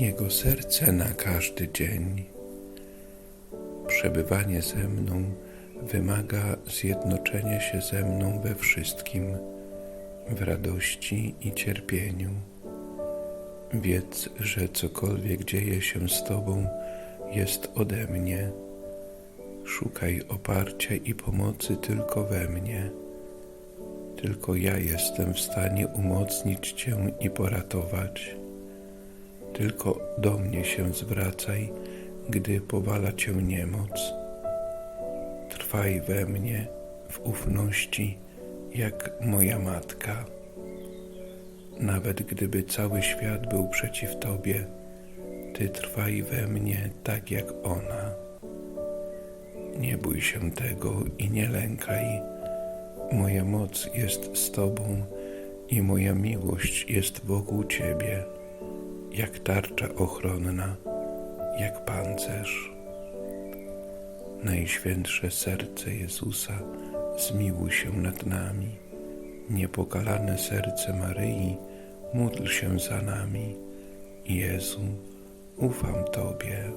Jego serce na każdy dzień. Przebywanie ze mną wymaga zjednoczenia się ze mną we wszystkim, w radości i cierpieniu. Wiedz, że cokolwiek dzieje się z Tobą, jest ode mnie. Szukaj oparcia i pomocy tylko we mnie. Tylko ja jestem w stanie umocnić Cię i poratować. Tylko do mnie się zwracaj, gdy powala Cię niemoc. Trwaj we mnie w ufności, jak moja matka. Nawet gdyby cały świat był przeciw Tobie, Ty trwaj we mnie tak jak ona. Nie bój się tego i nie lękaj. Moja moc jest z Tobą i moja miłość jest wokół Ciebie, jak tarcza ochronna, jak pancerz. Najświętsze serce Jezusa, zmiłuj się nad nami. Niepokalane serce Maryi, módl się za nami. Jezu, ufam Tobie.